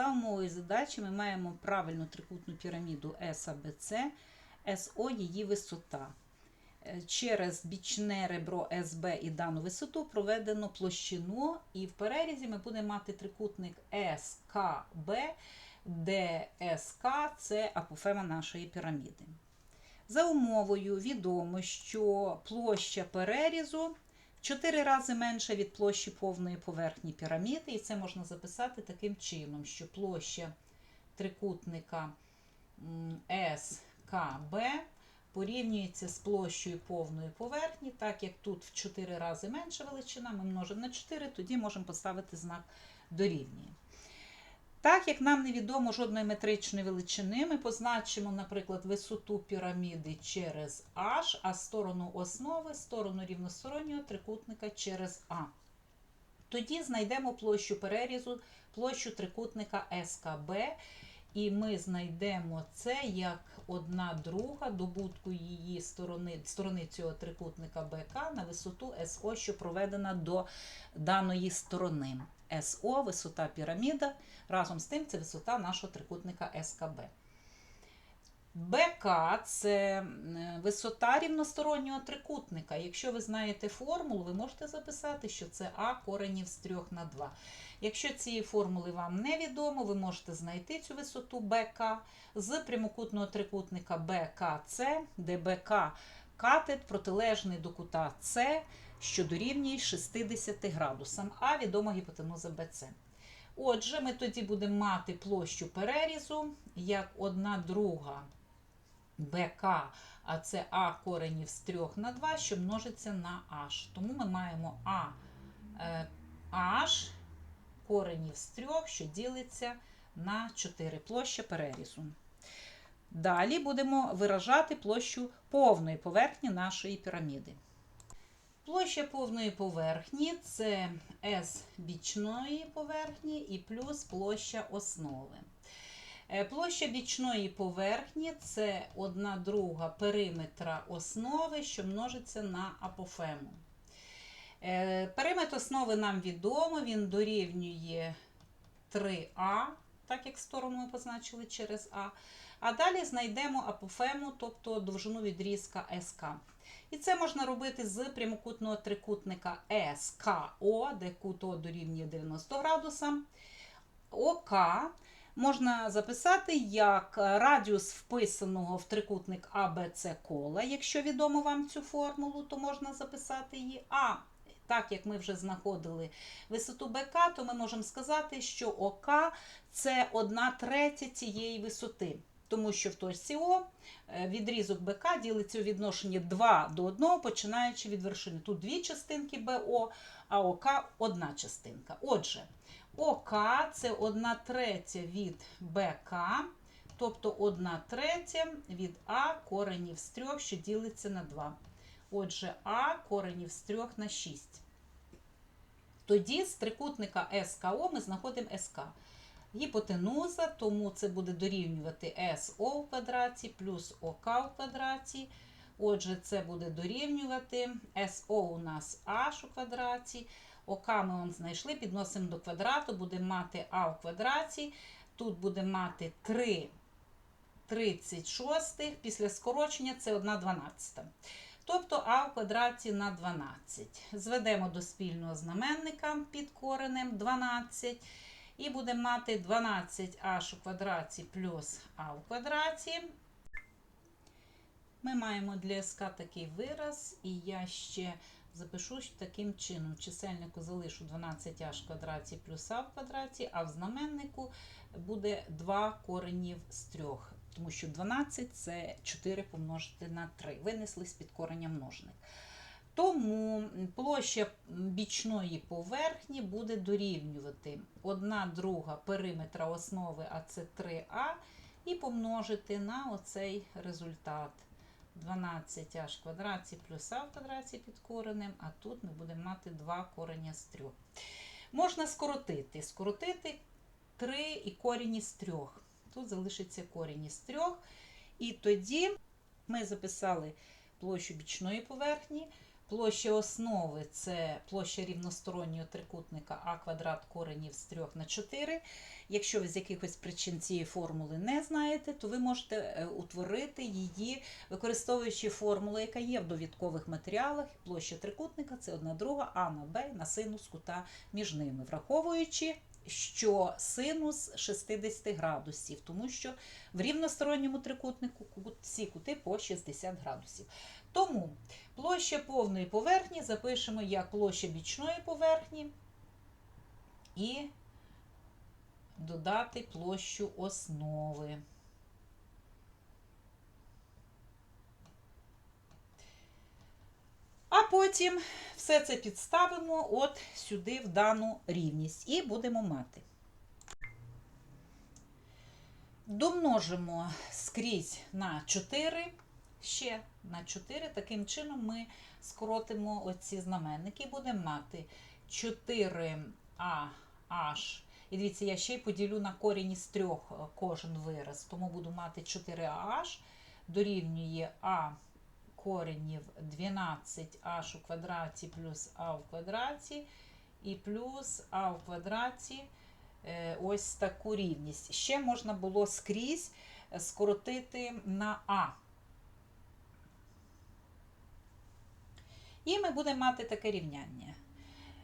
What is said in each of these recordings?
За умовою задачі ми маємо правильну трикутну піраміду САБЦ, СО її висота. Е, Через бічне ребро СБ і дану висоту проведено площину, і в перерізі ми будемо мати трикутник СКБ, де СК це апофема нашої піраміди. За умовою відомо, що площа перерізу 4 рази менше від площі повної поверхні піраміди, і це можна записати таким чином, що площа трикутника СКБ порівнюється з площею повної поверхні, так як тут в 4 рази менша величина, ми множимо на 4, тоді можемо поставити знак дорівнює. Так як нам невідомо жодної метричної величини, ми позначимо, наприклад, висоту піраміди через H, а сторону основи, сторону рівностороннього трикутника через А. Тоді знайдемо площу перерізу, площу трикутника СКБ, і ми знайдемо це як одна друга добутку її сторони, сторони цього трикутника БК на висоту СО, що проведена до даної сторони. СО висота піраміда. Разом з тим це висота нашого трикутника СКБ. БК це висота рівностороннього трикутника. Якщо ви знаєте формулу, ви можете записати, що це А коренів з 3 на 2. Якщо цієї формули вам невідомо, ви можете знайти цю висоту БК з прямокутного трикутника БКЦ, де БК катет протилежний до кута С, що дорівнює 60 градусам, а відома гіпотенуза БЦ. Отже, ми тоді будемо мати площу перерізу як 1 друга БК, а це А коренів з 3 на 2, що множиться на H. Тому ми маємо А е, H коренів з 3, що ділиться на 4 площа перерізу. Далі будемо виражати площу повної поверхні нашої піраміди. Площа повної поверхні це S бічної поверхні і плюс площа основи. Е, Площа бічної поверхні це 1 друга периметра основи, що множиться на апофему. Е, Периметр основи нам відомо, він дорівнює 3А, так як сторону ми позначили через А. А далі знайдемо апофему, тобто довжину відрізка СК. І це можна робити з прямокутного трикутника СКО, де кут О дорівнює 90 градусам. ОК можна записати як радіус вписаного в трикутник АБЦ кола. Якщо відомо вам цю формулу, то можна записати її А. Так як ми вже знаходили висоту БК, то ми можемо сказати, що ОК це 1 третя цієї висоти. Тому що в точці О е, відрізок БК ділиться у відношенні 2 до 1, починаючи від вершини. Тут дві частинки БО, а ОК одна частинка. Отже, ОК це 1 третя від БК, тобто 1 третя від А коренів з 3, що ділиться на 2. Отже, А коренів з 3 на 6. Тоді з трикутника СКО ми знаходимо СК. Гіпотенуза, тому це буде дорівнювати СО в квадраті плюс ОК в квадраті. Отже, це буде дорівнювати СО у нас H у квадраті. ОК ми вон знайшли, підносимо до квадрату, будемо мати А в квадраті. Тут будемо мати 3 36, після скорочення це 1 12. Тобто А в квадраті на 12. Зведемо до спільного знаменника під коренем 12. І будемо мати 12h у квадраті плюс а у квадраті. Ми маємо для СК такий вираз, і я ще запишу таким чином. В чисельнику залишу 12h в квадраті плюс а в квадраті, а в знаменнику буде 2 коренів з 3. Тому що 12 це 4 помножити на 3. Винесли з-під кореня множник. Тому площа бічної поверхні буде дорівнювати 1 друга периметра основи, а це 3а, і помножити на оцей результат 12аж в квадраті плюс а в квадраті під коренем, а тут ми будемо мати 2 корення з 3. Можна скоротити. Скоротити 3 і корінь із 3. Тут залишиться корінь із 3. І тоді ми записали площу бічної поверхні. Площа основи це площа рівностороннього трикутника А квадрат коренів з 3 на 4. Якщо ви з якихось причин цієї формули не знаєте, то ви можете е, утворити її, використовуючи формулу, яка є в довідкових матеріалах. Площа трикутника це 1 друга А на Б на синус кута між ними, враховуючи, що синус 60 градусів, тому що в рівносторонньому трикутнику ці кути по 60 градусів. Тому площа повної поверхні запишемо як площа бічної поверхні і додати площу основи. А потім все це підставимо от сюди в дану рівність і будемо мати. Домножимо скрізь на 4, ще на 4. Таким чином ми скоротимо оці знаменники і будемо мати 4ah. І дивіться, я ще й поділю на корінь із трьох е, кожен вираз, тому буду мати 4ah дорівнює а коренів 12h у квадраті плюс а в квадраті і плюс а в квадраті е, ось таку рівність. Ще можна було скрізь е, скоротити на а. І ми будемо мати таке рівняння.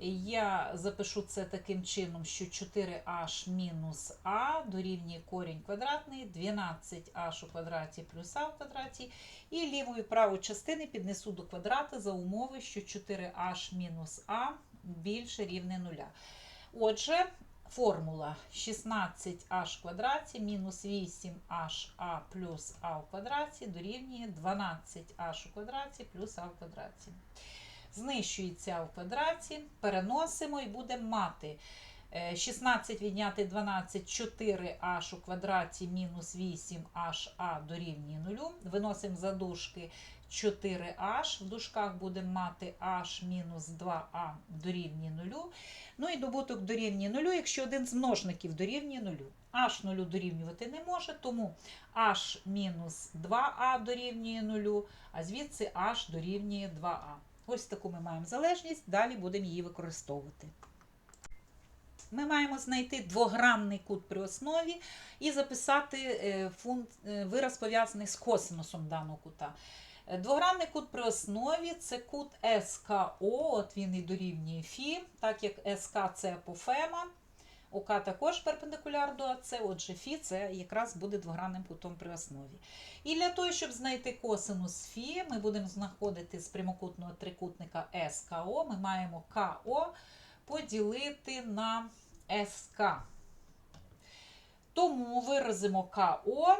Я запишу це таким чином, що 4h мінус а дорівнює корінь квадратний, 12h у квадраті плюс а в квадраті. І ліву і праву частини піднесу до квадрата за умови, що 4h мінус а більше рівне нуля. Отже, формула 16h в квадраті мінус 8ha плюс а в квадраті дорівнює 12h у квадраті плюс а в квадраті. Знищується в квадраті, переносимо і будемо мати е, 16 відняти 12 4h у квадраті мінус 8ha дорівнює 0. Виносимо за дужки 4h, в дужках будемо мати h мінус 2a дорівнює 0. Ну і добуток дорівнює 0, якщо один з множників дорівнює 0. h 0 дорівнювати не може, тому h мінус 2a дорівнює 0, а звідси h дорівнює 2a. Ось таку ми маємо залежність, далі будемо її використовувати. Ми маємо знайти двогранний кут при основі і записати е, е, вираз пов'язаний з косинусом даного кута. Е, Двогранний кут при основі це кут СКО, от він і дорівнює Фі, так як СК це апофема, ОК також перпендикуляр до АЦ, отже, Фі це якраз буде двогранним кутом при основі. І для того, щоб знайти косинус Фі, ми будемо знаходити з прямокутного трикутника СКО, ми маємо КО поділити на СК. Тому виразимо КО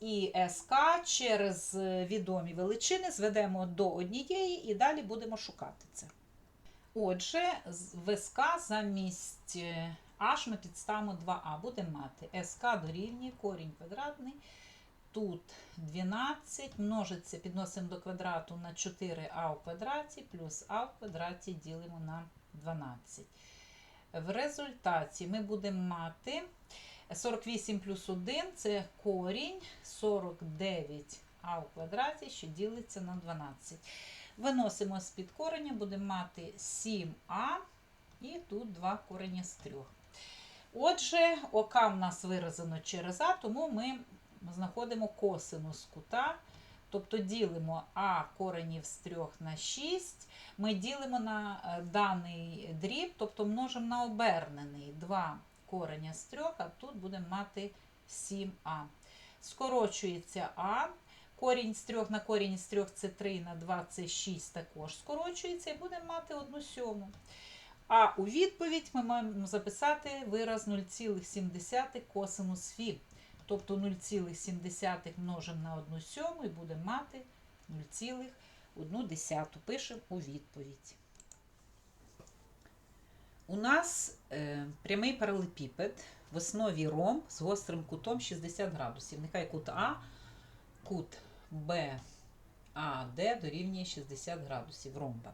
і СК через е, відомі величини зведемо до однієї і далі будемо шукати це. Отже, в СК замість H ми підставимо 2А. Будемо мати СК дорівнює корінь квадратний. Тут 12 множиться, підносимо до квадрату на 4а у квадраті, плюс а в квадраті ділимо на 12. В результаті ми будемо мати 48 плюс 1 це корінь 49а у квадраті, що ділиться на 12. Виносимо з-під кореня, будемо мати 7а і тут 2 корення з 3. Отже, ОК в нас виразено через А, тому ми знаходимо косинус кута. Тобто ділимо А коренів з 3 на 6. Ми ділимо на е, даний дріб, тобто множимо на обернений 2 кореня з 3, а тут будемо мати 7а. Скорочується А. Корінь з 3 на корінь з 3 це 3 на 2 це 6 також скорочується і будемо мати 1 сьому. А у відповідь ми маємо записати вираз 0,7 косинус фі. Тобто 0,7 множимо на 1 сьому і будемо мати 0,1. Пишемо у відповідь. У нас е, прямий паралепіпед в основі ромб з гострим кутом 60 градусів. Нехай кут А, кут Б, А, Д дорівнює 60 градусів ромба.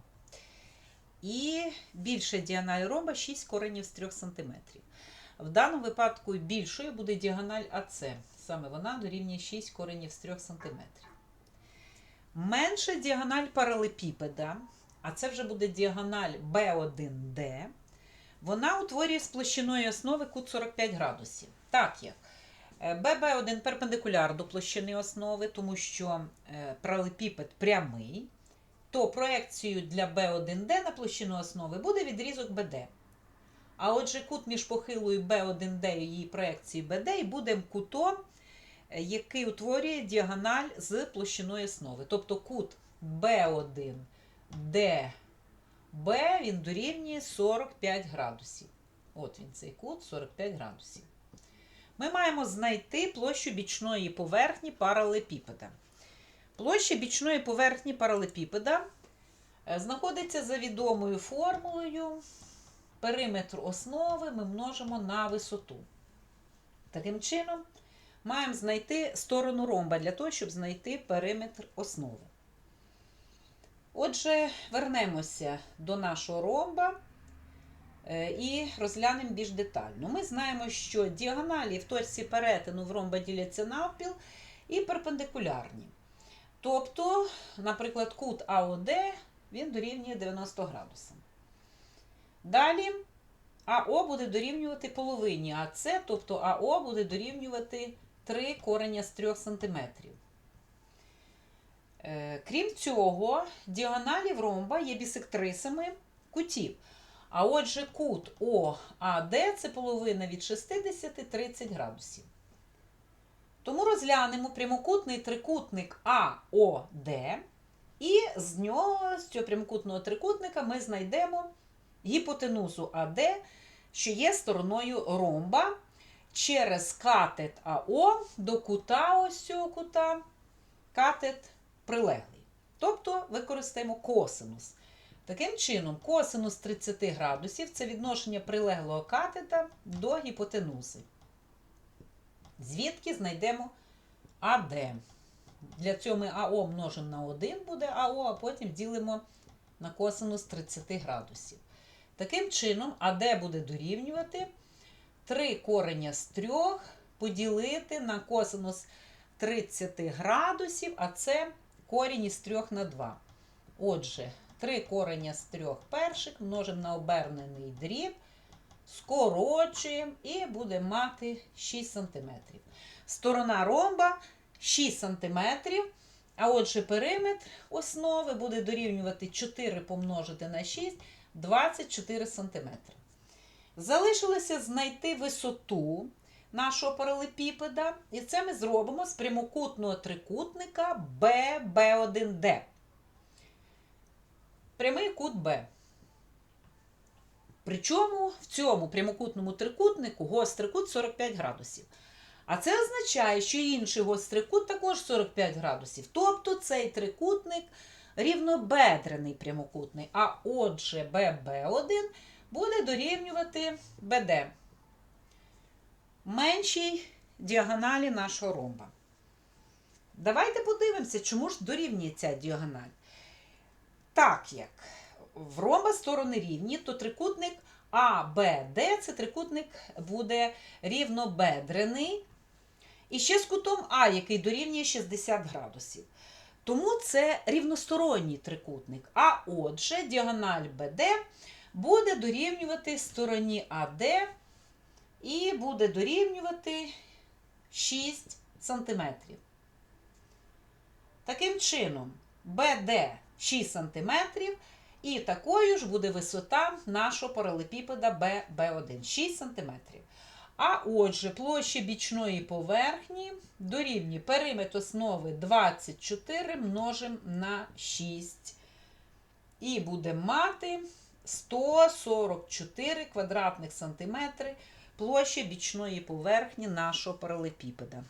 І більша діагональ ромба 6 коренів з 3 см. В даному випадку більшою буде діагональ АС. Саме вона дорівнює 6 коренів з 3 см. Менша діагональ паралепіпеда а це вже буде діагональ B1D, вона утворює з площиною основи кут 45 градусів. Так як е, BB1 перпендикуляр до площини основи, тому що е, паралепіпед прямий, то проекцією для B1D на площину основи буде відрізок BD. А отже, кут між похилою B1D і її проекцією BD буде кутом, е, який утворює діагональ з площиною основи. Тобто кут B1 DB він дорівнює 45 градусів. От він цей кут 45 градусів. Ми маємо знайти площу бічної поверхні паралепіпеда. Площа бічної поверхні паралепіпеда е, знаходиться за відомою формулою. Периметр основи ми множимо на висоту. Таким чином, маємо знайти сторону ромба для того, щоб знайти периметр основи. Отже, вернемося до нашого ромба е, і розглянемо більш детально. Ми знаємо, що діагоналі в точці перетину в ромба діляться навпіл і перпендикулярні. Тобто, наприклад, кут АОД він дорівнює 90 градусам. Далі АО буде дорівнювати половині АС, тобто АО буде дорівнювати 3 корення з 3 см. Е, Крім цього, діагоналі ромба є бісектрисами кутів. А отже, кут ОАД це половина від 60-30 градусів. Тому розглянемо прямокутний трикутник АОД, і з нього, з цього прямокутного трикутника, ми знайдемо гіпотенузу АД, що є стороною ромба через катет АО до кута ось цього кута, катет прилеглий. Тобто використаємо косинус. Таким чином, косинус 30 градусів це відношення прилеглого катета до гіпотенузи. Звідки знайдемо АД. Для цього ми АО множимо на 1 буде АО, а потім ділимо на косинус 30 градусів. Таким чином, АД буде дорівнювати 3 корення з 3 поділити на косинус 30 градусів, а це корінь із 3 на 2. Отже, 3 корення з 3 перших множимо на обернений дріб, скорочуємо і будемо мати 6 см. Сторона ромба 6 см. А отже, периметр основи буде дорівнювати 4 помножити на 6 24 см. Залишилося знайти висоту нашого паралепіпеда, і це ми зробимо з прямокутного трикутника BB1D. Прямий кут Б. Причому в цьому прямокутному трикутнику гострий кут 45 градусів. А це означає, що інший гострий кут також 45 градусів. Тобто цей трикутник рівнобедрений прямокутний. А отже, ББ1 буде дорівнювати БД меншій діагоналі нашого ромба. Давайте подивимося, чому ж дорівнює ця діагональ. Так як в ромба сторони рівні, то трикутник АБД це трикутник буде рівнобедрений. І ще з кутом А, який дорівнює 60 градусів. Тому це рівносторонній трикутник. А отже, діагональ БД буде дорівнювати стороні АД і буде дорівнювати 6 см. Таким чином, БД 6 см, і такою ж буде висота нашого паралепіпеда ББ1 6 см. А отже, площа бічної поверхні дорівнює периметр основи 24 множимо на 6. І будемо мати 144 квадратних сантиметри площа бічної поверхні нашого паралепіпеда.